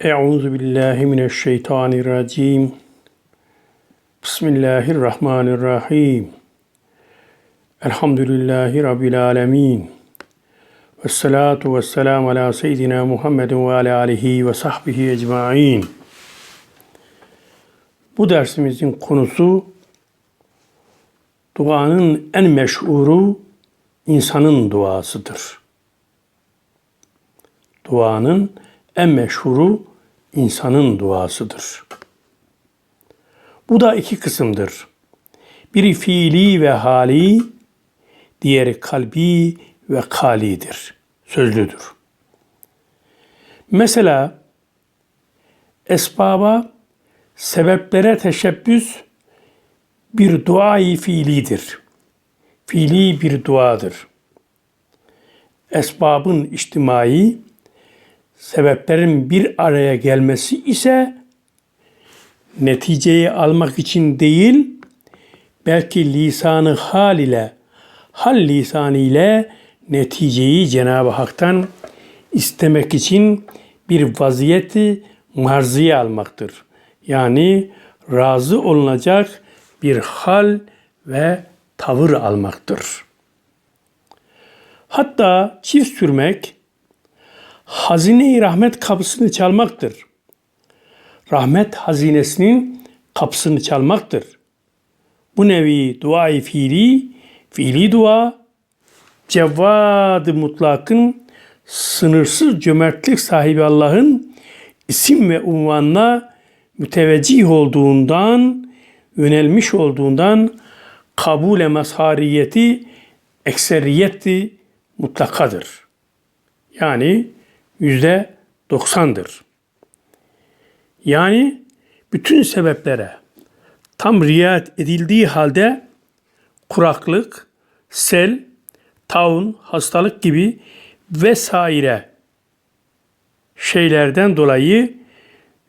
Euzu billahi mineşşeytanirracim. Bismillahirrahmanirrahim. Elhamdülillahi Rabbil alemin. Ve salatu ve selamu ala seyyidina Muhammedin ve ala alihi ve sahbihi ecmain. Bu dersimizin konusu duanın en meşhuru insanın duasıdır. Duanın en meşhuru insanın duasıdır. Bu da iki kısımdır. Biri fiili ve hali, diğeri kalbi ve kalidir. Sözlüdür. Mesela esbaba, sebeplere teşebbüs bir duayı fiilidir. Fiili bir duadır. Esbabın içtimai, sebeplerin bir araya gelmesi ise neticeyi almak için değil, belki lisanı hal ile, hal lisanı ile neticeyi Cenab-ı Hak'tan istemek için bir vaziyeti marziye almaktır. Yani razı olunacak bir hal ve tavır almaktır. Hatta çift sürmek hazine-i rahmet kapısını çalmaktır. Rahmet hazinesinin kapısını çalmaktır. Bu nevi duayı fiili, fiili dua, cevvad-ı mutlakın sınırsız cömertlik sahibi Allah'ın isim ve unvanına müteveccih olduğundan, yönelmiş olduğundan kabule mazhariyeti ekseriyeti mutlakadır. Yani yüzde doksandır. Yani bütün sebeplere tam riayet edildiği halde kuraklık, sel, taun, hastalık gibi vesaire şeylerden dolayı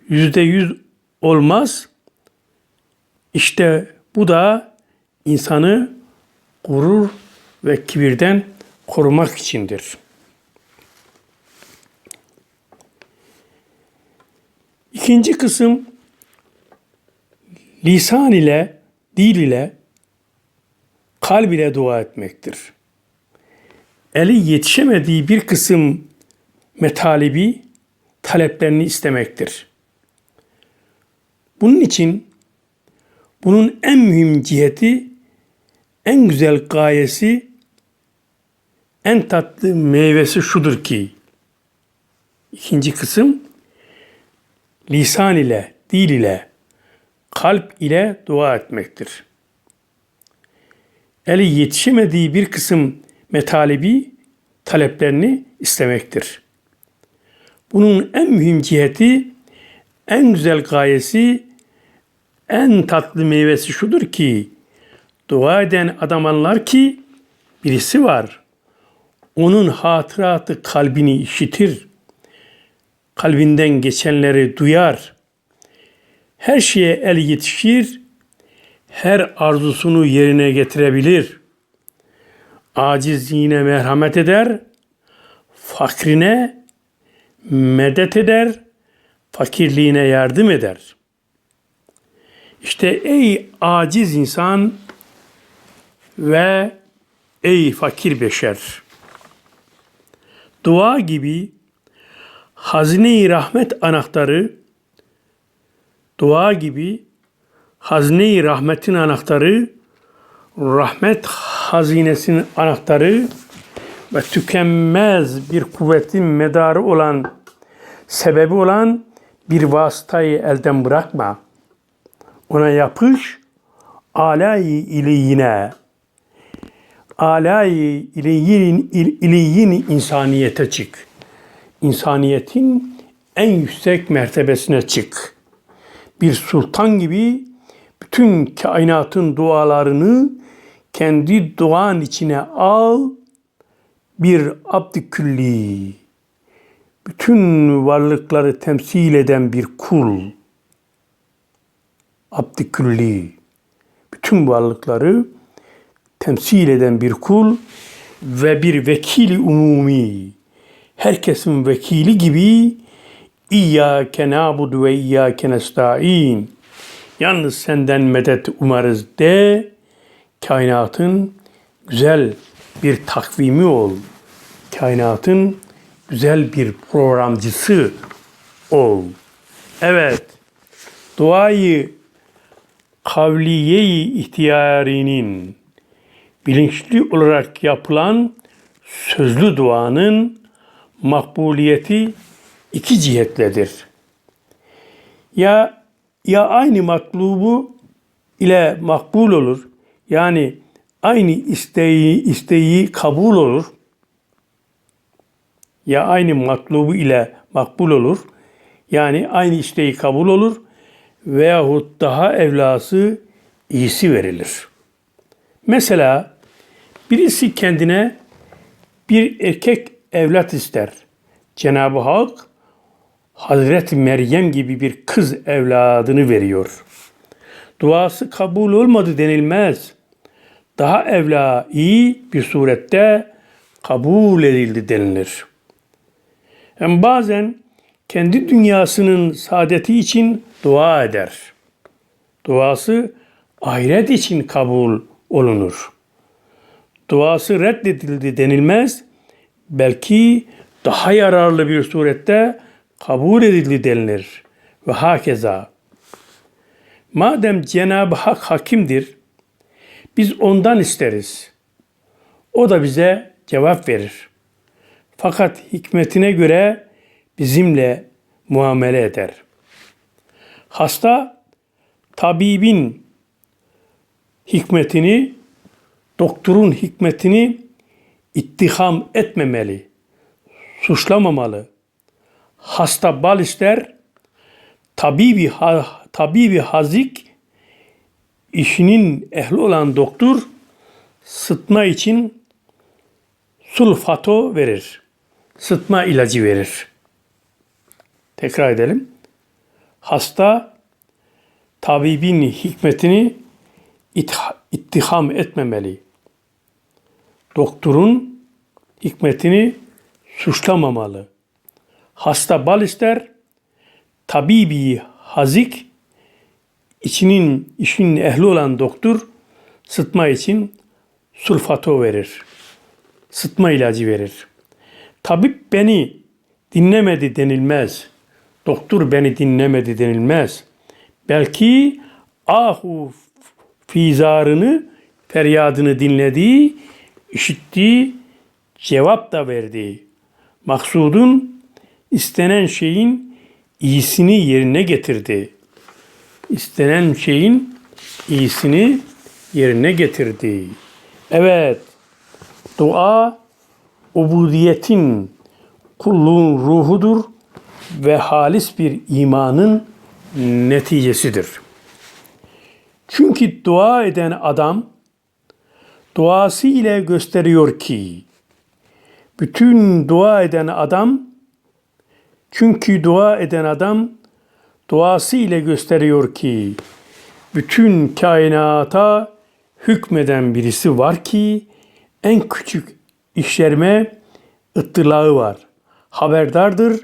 yüzde yüz olmaz. İşte bu da insanı gurur ve kibirden korumak içindir. İkinci kısım lisan ile, dil ile, kalb ile dua etmektir. Eli yetişemediği bir kısım metalibi, taleplerini istemektir. Bunun için bunun en mühim ciheti, en güzel gayesi, en tatlı meyvesi şudur ki, ikinci kısım lisan ile, dil ile, kalp ile dua etmektir. Eli yetişemediği bir kısım metalibi taleplerini istemektir. Bunun en mühim ciheti, en güzel gayesi, en tatlı meyvesi şudur ki, dua eden adam anlar ki birisi var. Onun hatıratı kalbini işitir kalbinden geçenleri duyar. Her şeye el yetişir, her arzusunu yerine getirebilir. Acizliğine merhamet eder, fakrine medet eder, fakirliğine yardım eder. İşte ey aciz insan ve ey fakir beşer. Dua gibi hazine-i rahmet anahtarı dua gibi hazine-i rahmetin anahtarı rahmet hazinesinin anahtarı ve tükenmez bir kuvvetin medarı olan sebebi olan bir vasıtayı elden bırakma. Ona yapış, alay ileyine, alay ileyin, ileyin insaniyete çık insaniyetin en yüksek mertebesine çık. Bir sultan gibi bütün kainatın dualarını kendi duan içine al. Bir abd külli, bütün varlıkları temsil eden bir kul. Abd külli, bütün varlıkları temsil eden bir kul ve bir vekili umumi herkesin vekili gibi İyyâke nâbudu ve iyyâke nesta'in. Yalnız senden medet umarız de, kainatın güzel bir takvimi ol. Kainatın güzel bir programcısı ol. Evet, duayı kavliye-i ihtiyarinin bilinçli olarak yapılan sözlü duanın makbuliyeti iki cihetledir. Ya ya aynı maklubu ile makbul olur. Yani aynı isteği isteği kabul olur. Ya aynı maklubu ile makbul olur. Yani aynı isteği kabul olur veyahut daha evlası iyisi verilir. Mesela birisi kendine bir erkek evlat ister. Cenab-ı Hak Hazreti Meryem gibi bir kız evladını veriyor. Duası kabul olmadı denilmez. Daha evla iyi bir surette kabul edildi denilir. Hem bazen kendi dünyasının saadeti için dua eder. Duası ahiret için kabul olunur. Duası reddedildi denilmez. Belki daha yararlı bir surette kabul edildi denilir. Ve hakeza. Madem Cenab-ı Hak hakimdir, biz ondan isteriz. O da bize cevap verir. Fakat hikmetine göre bizimle muamele eder. Hasta tabibin hikmetini, doktorun hikmetini ittiham etmemeli, suçlamamalı. Hasta bal ister, tabibi, tabibi hazik, işinin ehli olan doktor sıtma için sulfato verir. Sıtma ilacı verir. Tekrar edelim. Hasta tabibin hikmetini ittiham etmemeli. Doktorun hikmetini suçlamamalı. Hasta bal ister, tabibi hazik, içinin işin ehli olan doktor sıtma için sulfato verir. Sıtma ilacı verir. Tabip beni dinlemedi denilmez. Doktor beni dinlemedi denilmez. Belki ahu fizarını, feryadını dinledi, işitti, cevap da verdi. Maksudun istenen şeyin iyisini yerine getirdi. İstenen şeyin iyisini yerine getirdi. Evet, dua ubudiyetin, kulluğun ruhudur ve halis bir imanın neticesidir. Çünkü dua eden adam duası ile gösteriyor ki bütün dua eden adam çünkü dua eden adam duası ile gösteriyor ki bütün kainata hükmeden birisi var ki en küçük işlerime ıttılağı var. Haberdardır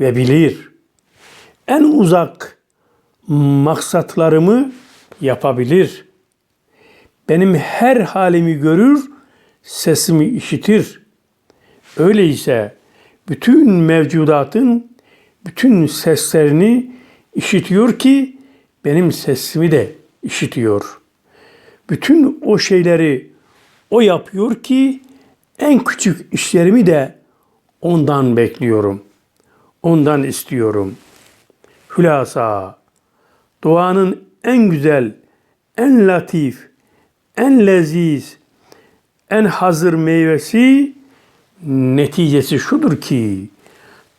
ve bilir. En uzak maksatlarımı yapabilir. Benim her halimi görür, sesimi işitir. Öyleyse bütün mevcudatın bütün seslerini işitiyor ki benim sesimi de işitiyor. Bütün o şeyleri o yapıyor ki en küçük işlerimi de ondan bekliyorum. Ondan istiyorum. Hülasa duanın en güzel, en latif, en leziz, en hazır meyvesi neticesi şudur ki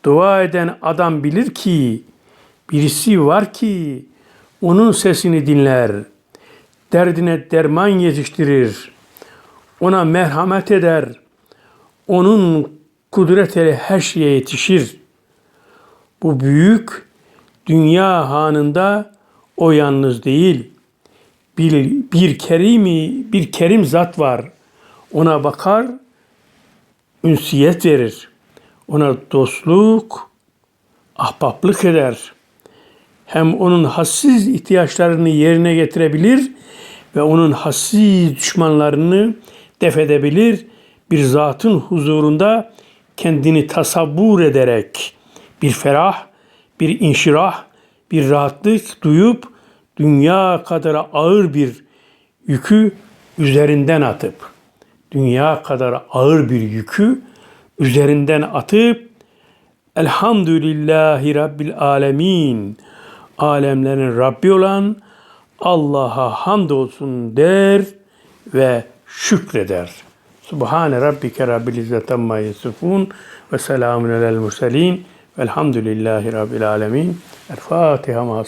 dua eden adam bilir ki birisi var ki onun sesini dinler, derdine derman yetiştirir, ona merhamet eder, onun kudretiyle her şeye yetişir. Bu büyük dünya hanında o yalnız değil. Bir, bir kerimi, bir kerim zat var. Ona bakar, ünsiyet verir. Ona dostluk, ahbaplık eder. Hem onun hassiz ihtiyaçlarını yerine getirebilir ve onun hassiz düşmanlarını def edebilir. Bir zatın huzurunda kendini tasavvur ederek bir ferah, bir inşirah, bir rahatlık duyup dünya kadar ağır bir yükü üzerinden atıp dünya kadar ağır bir yükü üzerinden atıp Elhamdülillahi Rabbil Alemin alemlerin Rabbi olan Allah'a hamdolsun der ve şükreder. Subhane Rabbike Rabbil İzzet Amma Yasifun ve selamun alel murselin velhamdülillahi Rabbil Alemin. El Fatiha ma.